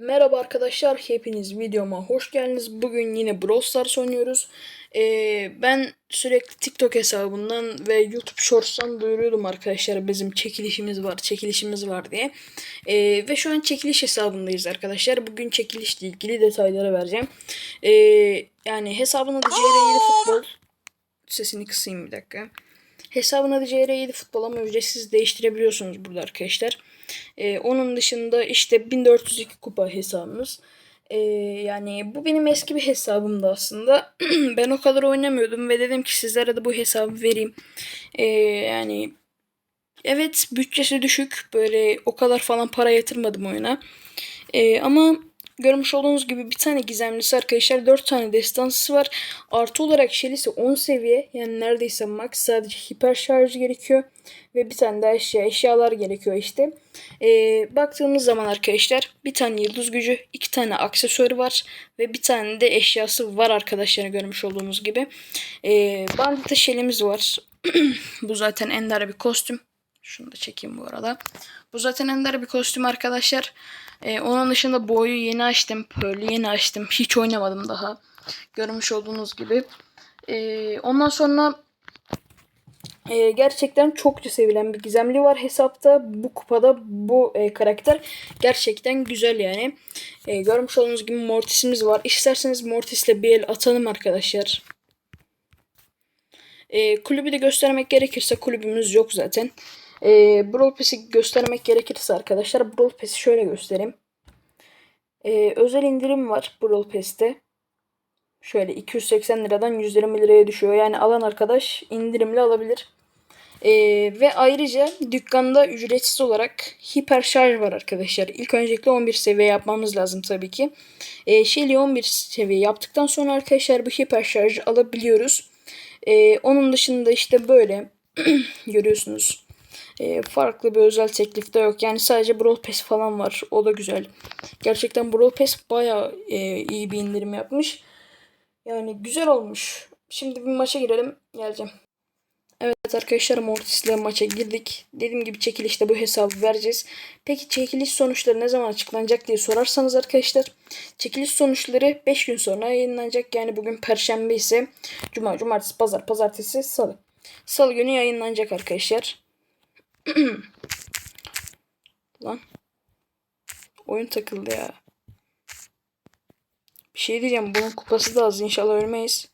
Merhaba arkadaşlar, hepiniz videoma hoş geldiniz. Bugün yine Brawl Stars oynuyoruz. Ee, ben sürekli TikTok hesabından ve YouTube Shorts'tan duyuruyordum arkadaşlar bizim çekilişimiz var, çekilişimiz var diye. Ee, ve şu an çekiliş hesabındayız arkadaşlar. Bugün çekilişle ilgili detayları vereceğim. Ee, yani hesabın adı CR7 Futbol. Sesini kısayım bir dakika. Hesabın adı CR7 Futbol ama ücretsiz değiştirebiliyorsunuz burada arkadaşlar. Ee, onun dışında işte 1402 kupa hesabımız. Ee, yani bu benim eski bir hesabımdı aslında. ben o kadar oynamıyordum ve dedim ki sizlere de bu hesabı vereyim. Ee, yani evet bütçesi düşük. Böyle o kadar falan para yatırmadım oyuna. Ee, ama görmüş olduğunuz gibi bir tane gizemlisi arkadaşlar 4 tane destansı var. Artı olarak Shelly'si 10 seviye yani neredeyse max sadece hiper şarj gerekiyor. Ve bir tane daha eşya, eşyalar gerekiyor işte. Ee, baktığımız zaman arkadaşlar bir tane yıldız gücü, iki tane aksesuarı var. Ve bir tane de eşyası var arkadaşlar görmüş olduğunuz gibi. Ee, bandita Shelly'miz var. Bu zaten ender bir kostüm. Şunu da çekeyim bu arada. Bu zaten ender bir kostüm arkadaşlar. Ee, onun dışında boyu yeni açtım. Pearl'ü yeni açtım. Hiç oynamadım daha. Görmüş olduğunuz gibi. Ee, ondan sonra e, gerçekten çokça sevilen bir gizemli var hesapta. Bu kupada bu e, karakter gerçekten güzel yani. E, görmüş olduğunuz gibi Mortis'imiz var. İsterseniz Mortis'le bir el atalım arkadaşlar. E, kulübü de göstermek gerekirse kulübümüz yok zaten. E, Brawl Pass'i göstermek gerekirse arkadaşlar Brawl Pass'i şöyle göstereyim. E, özel indirim var Brawl Pass'te. Şöyle 280 liradan 120 liraya düşüyor. Yani alan arkadaş indirimli alabilir. Ee, ve ayrıca dükkanda ücretsiz olarak hiper şarj var arkadaşlar. İlk öncelikle 11 seviye yapmamız lazım tabii ki. Ee, Shelly 11 seviye yaptıktan sonra arkadaşlar bu hiper şarjı alabiliyoruz. Ee, onun dışında işte böyle görüyorsunuz. Ee, farklı bir özel teklif de yok. Yani sadece Brawl Pass falan var. O da güzel. Gerçekten Brawl Pass baya e, iyi bir indirim yapmış. Yani güzel olmuş. Şimdi bir maça girelim. Geleceğim. Evet arkadaşlar Mortis'le maça girdik. Dediğim gibi çekilişte bu hesabı vereceğiz. Peki çekiliş sonuçları ne zaman açıklanacak diye sorarsanız arkadaşlar. Çekiliş sonuçları 5 gün sonra yayınlanacak. Yani bugün perşembe ise cuma, cumartesi, pazar, pazartesi, salı. Salı günü yayınlanacak arkadaşlar. Lan. Oyun takıldı ya. Bir şey diyeceğim. Bunun kupası da az. İnşallah ölmeyiz.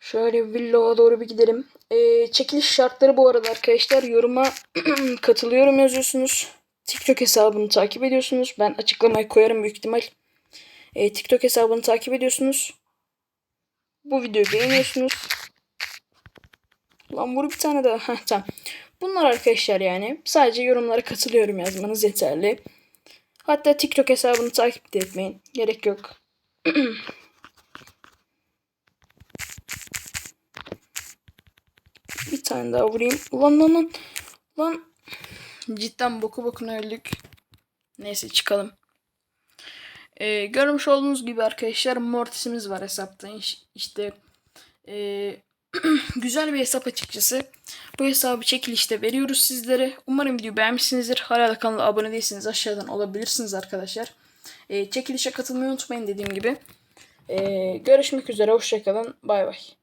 Şöyle villaya doğru bir gidelim. Ee, çekiliş şartları bu arada arkadaşlar. Yoruma katılıyorum yazıyorsunuz. TikTok hesabını takip ediyorsunuz. Ben açıklamaya koyarım büyük ihtimal. Ee, TikTok hesabını takip ediyorsunuz. Bu videoyu beğeniyorsunuz. Lan vur bir tane daha. Heh, tamam. Bunlar arkadaşlar yani. Sadece yorumlara katılıyorum yazmanız yeterli. Hatta TikTok hesabını takip de etmeyin. Gerek yok. bir tane daha vurayım. Ulan lan lan. Lan. Cidden boku bokuna öldük. Neyse çıkalım. Ee, görmüş olduğunuz gibi arkadaşlar Mortis'imiz var hesapta. İşte ee, güzel bir hesap açıkçası. Bu hesabı çekilişte veriyoruz sizlere. Umarım videoyu beğenmişsinizdir. Hala kanala abone değilseniz aşağıdan olabilirsiniz arkadaşlar. Ee, çekilişe katılmayı unutmayın dediğim gibi. Ee, görüşmek üzere. Hoşçakalın. Bay bay.